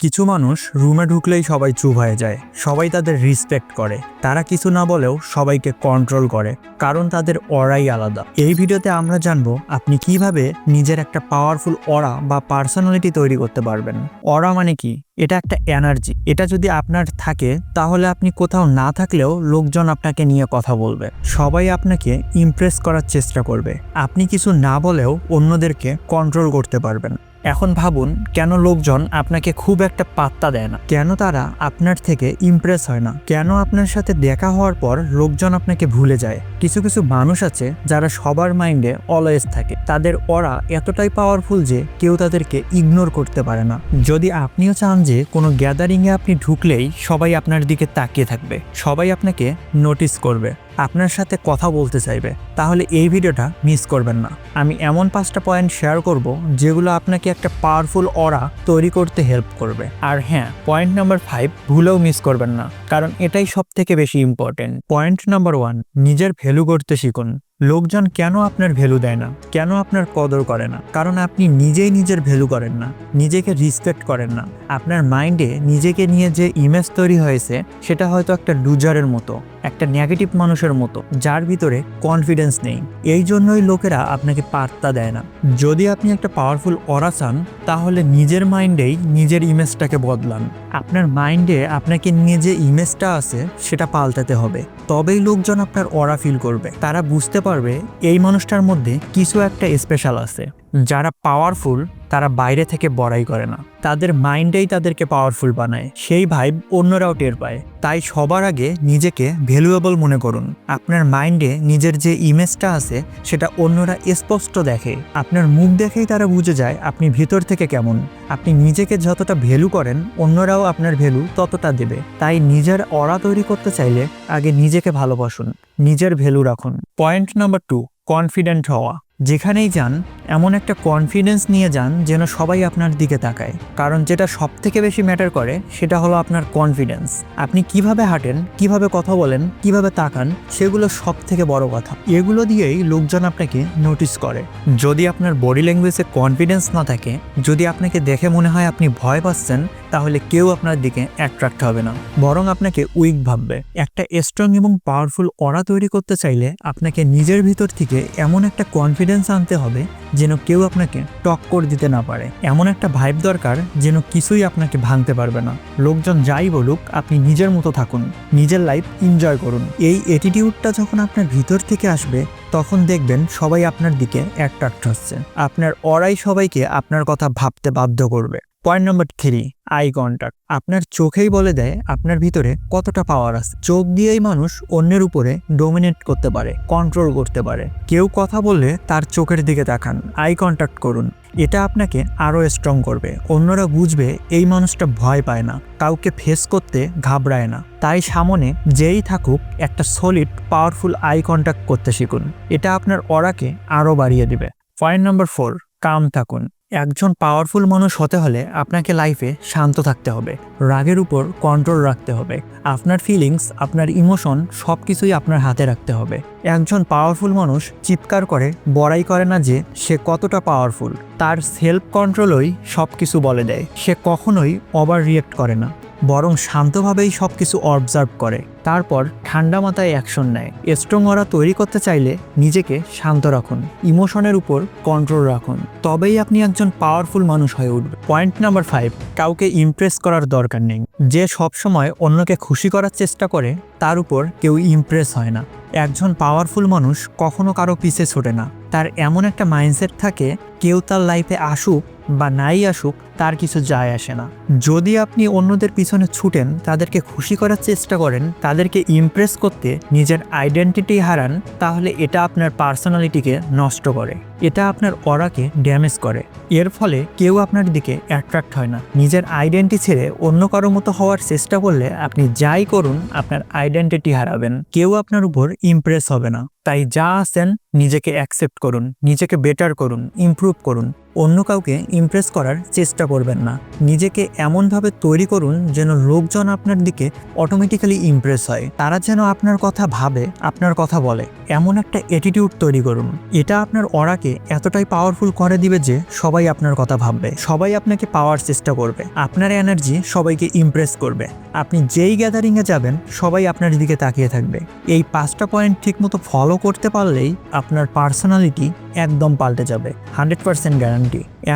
কিছু মানুষ রুমে ঢুকলেই সবাই চুপ হয়ে যায়, সবাই তাদের রিসপেক্ট করে। তারা কিছু না বলেও সবাইকে কন্ট্রোল করে, কারণ তাদের অরাই আলাদা। এই ভিডিওতে আমরা জানব, আপনি কীভাবে নিজের একটা পাওয়ারফুল অরা বা পার্সোনালিটি তৈরি করতে পারবেন। অরা মানে কি? এটা একটা এনার্জি এটা যদি আপনার থাকে, তাহলে আপনি কোথাও না থাকলেও লোকজন আপনাকে নিয়ে কথা বলবে। সবাই আপনাকে ইমপ্রেস করার চেষ্টা করবে। আপনি কিছু না বলেও অন্যদেরকে কন্ট্রোল করতে পারবেন। এখন ভাবুন, কেন লোকজন আপনাকে খুব একটা পাত্তা দেয় না? কেন তারা আপনার থেকে ইমপ্রেস হয় না? কেন আপনার সাথে দেখা হওয়ার পর লোকজন আপনাকে ভুলে যায়? কিছু কিছু মানুষ আছে যারা সবার মাইন্ডে অলওয়েজ থাকে। তাদের ওরা এতটাই পাওয়ারফুল যে কেউ তাদেরকে ইগনোর করতে পারে না। যদি আপনিও চান যে কোনো গ্যাদারিংয়ে আপনি ঢুকলেই সবাই আপনার দিকে তাকিয়ে থাকবে। সবাই আপনাকে নোটিস করবে। আপনার সাথে কথা বলতে চাইবে, তাহলে এই ভিডিওটা মিস করবেন না। আমি এমন পাঁচটা পয়েন্ট শেয়ার করব, যেগুলো আপনাকে একটা পাওয়ারফুল অরা তৈরি করতে হেল্প করবে। আর হ্যাঁ পয়েন্ট নাম্বার ফাইভ ভুলেও মিস করবেন না, কারণ এটাই সব থেকে বেশি ইম্পর্টেন্ট পয়েন্ট নাম্বার ওয়ান নিজের ভ্যালু করতে শিখুন। লোকজন কেন আপনার ভ্যালু দেয় না? কেন আপনার কদর করে না? কারণ আপনি নিজেই নিজের ভ্যালু করেন না, নিজেকে রিসপেক্ট করেন না। আপনার মাইন্ডে নিজেকে নিয়ে যে ইমেজ তৈরি হয়েছে, সেটা হয়তো একটা লুজারের মতো, একটা নেগেটিভ মানুষের মতো, যার ভিতরে কনফিডেন্স নেই। এই জন্যই লোকেরা আপনাকে পাত্তা দেয় না। যদি আপনি একটা পাওয়ারফুল অরা চান, তাহলে নিজের মাইন্ডেই নিজের ইমেজটাকে বদলান। আপনার মাইন্ডে আপনাকে নিয়ে যে ইমেজটা আছে, সেটা পাল্টাতে হবে। তবেই লোকজন আপনার অরা ফিল করবে। তারা বুঝতে পারবে এই মানুষটার মধ্যে কিছু একটা স্পেশাল আছে। যারা পাওয়ারফুল তারা বাইরে থেকে বড়াই করে না। তাদের মাইন্ডেই তাদেরকে পাওয়ারফুল বানায়। সেই ভাইব অন্যরাও টের পায়। তাই সবার আগে নিজেকে ভ্যালুয়েবল মনে করুন। আপনার মাইন্ডে নিজের যে ইমেজটা আছে, সেটা অন্যরা স্পষ্ট দেখে। আপনার মুখ দেখেই তারা বুঝে যায় আপনি ভিতর থেকে কেমন। আপনি নিজেকে যতটা ভ্যালু করেন, অন্যরাও আপনার ভ্যালু ততটা দেবে। তাই নিজের অরা তৈরি করতে চাইলে আগে নিজেকে ভালোবাসুন। নিজের ভ্যালু রাখুন। পয়েন্ট নাম্বার টু কনফিডেন্ট হওয়া। যেখানেই যান, এমন একটা কনফিডেন্স নিয়ে যান যেন সবাই আপনার দিকে তাকায়। কারণ যেটা সব থেকে বেশি ম্যাটার করে, সেটা হলো আপনার কনফিডেন্স আপনি কীভাবে হাঁটেন, কীভাবে কথা বলেন, কীভাবে তাকান, সেগুলো সব থেকে বড় কথা। এগুলো দিয়েই লোকজন আপনাকে নোটিস করে। যদি আপনার বডি ল্যাঙ্গুয়েজে কনফিডেন্স না থাকে, যদি আপনাকে দেখে মনে হয় আপনি ভয় পাচ্ছেন, তাহলে কেউ আপনার দিকে অ্যাট্রাক্ট হবে না। বরং আপনাকে উইক ভাববে। একটা স্ট্রং এবং পাওয়ারফুল অরা তৈরি করতে চাইলে আপনাকে নিজের ভিতর থেকে এমন একটা কনফিডেন্স আনতে হবে যেন কেউ আপনাকে টক করে দিতে না পারে। এমন একটা ভাইব দরকার যেন কিছুই আপনাকে ভাঙতে পারবে না। লোকজন যাই বলুক, আপনি নিজের মতো থাকুন, নিজের লাইফ এনজয় করুন। এই অ্যাটিটিউডটা যখন আপনার ভিতর থেকে আসবে, তখন দেখবেন সবাই আপনার দিকে অ্যাট্রাক্ট হচ্ছে। আপনার অরাই সবাইকে আপনার কথা ভাবতে বাধ্য করবে। Point number three, eye contact আপনার চোখেই বলে দেয় আপনার ভিতরে কতটা পাওয়ার আছে। চোখ দিয়েই মানুষ অন্যের উপরে ডোমিনেট করতে পারে কন্ট্রোল করতে পারে। কেউ কথা বললে তার চোখের দিকে তাকান, আই কন্ট্যাক্ট করুন। এটা আপনাকে আরও স্ট্রং করবে। অন্যরা বুঝবে এই মানুষটা ভয় পায় না, কাউকে ফেস করতে ঘাবড়ায় না। তাই সামনে যেই থাকুক একটা সলিড পাওয়ারফুল আই কন্ট্যাক্ট করতে শিখুন। এটা আপনার অরাকে আরও বাড়িয়ে দিবে। পয়েন্ট নম্বর ফোর কাম থাকুন। একজন পাওয়ারফুল মানুষ হতে হলে আপনাকে লাইফে শান্ত থাকতে হবে। রাগের উপর কন্ট্রোল রাখতে হবে। আপনার ফিলিংস আপনার ইমোশন সব কিছুই আপনার হাতে রাখতে হবে। একজন পাওয়ারফুল মানুষ চিৎকার করে, বড়াই করে না যে সে কতটা পাওয়ারফুল তার সেলফ কন্ট্রোলই সব কিছু বলে দেয়। সে কখনোই ওভার রিয়েক্ট করে না। বরং শান্তভাবেই সব কিছু অবজার্ভ করে। তারপর ঠান্ডা মাথায় অ্যাকশন নেয়। স্ট্রং ওরা তৈরি করতে চাইলে নিজেকে শান্ত রাখুন। ইমোশনের উপর কন্ট্রোল রাখুন। তবেই আপনি একজন পাওয়ারফুল মানুষ হয়ে উঠবে পয়েন্ট নাম্বার ফাইভ কাউকে ইমপ্রেস করার দরকার নেই। যে সবসময় অন্যকে খুশি করার চেষ্টা করে, তার উপর কেউ ইমপ্রেস হয় না। একজন পাওয়ারফুল মানুষ কখনো কারও পিছে ছোটে না। তার এমন একটা মাইন্ডসেট থাকে, কেউ তার লাইফে আসুক বা নাই আসুক, তার কিছু যায় আসে না। যদি আপনি অন্যদের পিছনে ছুটেন, তাদেরকে খুশি করার চেষ্টা করেন, তাদেরকে ইমপ্রেস করতে নিজের আইডেন্টিটি হারান, তাহলে এটা আপনার পার্সোনালিটিকে নষ্ট করে। এটা আপনার অরাকে ড্যামেজ করে। এর ফলে কেউ আপনার দিকে অ্যাট্রাক্ট হয় না। নিজের আইডেন্টি ছেড়ে অন্য কারও মতো হওয়ার চেষ্টা করলে আপনি যাই করুন, আপনার আইডেন্টিটি হারাবেন। কেউ আপনার উপর ইমপ্রেস হবে না। তাই যা আছেন, নিজেকে অ্যাকসেপ্ট করুন, নিজেকে বেটার করুন ইমপ্রুভ করুন। অন্য কাউকে ইমপ্রেস করার চেষ্টা করবেন না। নিজেকে এমনভাবে তৈরি করুন যেন লোকজন আপনার দিকে অটোমেটিক্যালি ইমপ্রেস হয়। তারা যেন আপনার কথা ভাবে, আপনার কথা বলে। এমন একটা অ্যাটিটিউড তৈরি করুন। এটা আপনার অরাকে এতটাই পাওয়ারফুল করে দিবে যে সবাই আপনার কথা ভাববে, সবাই আপনাকে পাওয়ার চেষ্টা করবে। আপনার এনার্জি সবাইকে ইমপ্রেস করবে। আপনি যেই গ্যাদারিংয়ে যাবেন, সবাই আপনার দিকে তাকিয়ে থাকবে। এই পাঁচটা পয়েন্ট ঠিকমতো ফলো করতে পারলেই আপনার পার্সোনালিটি একদম পাল্টে যাবে। হান্ড্রেড পার্সেন্ট গ্যারান্টি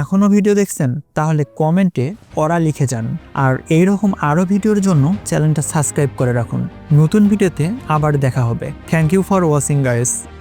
এখনও ভিডিও দেখছেন, তাহলে কমেন্টে পড়া লিখে যান। আর এইরকম আরও ভিডিওর জন্য চ্যানেলটা সাবস্ক্রাইব করে রাখুন। নতুন ভিডিওতে আবার দেখা হবে। Thank you for watching, guys.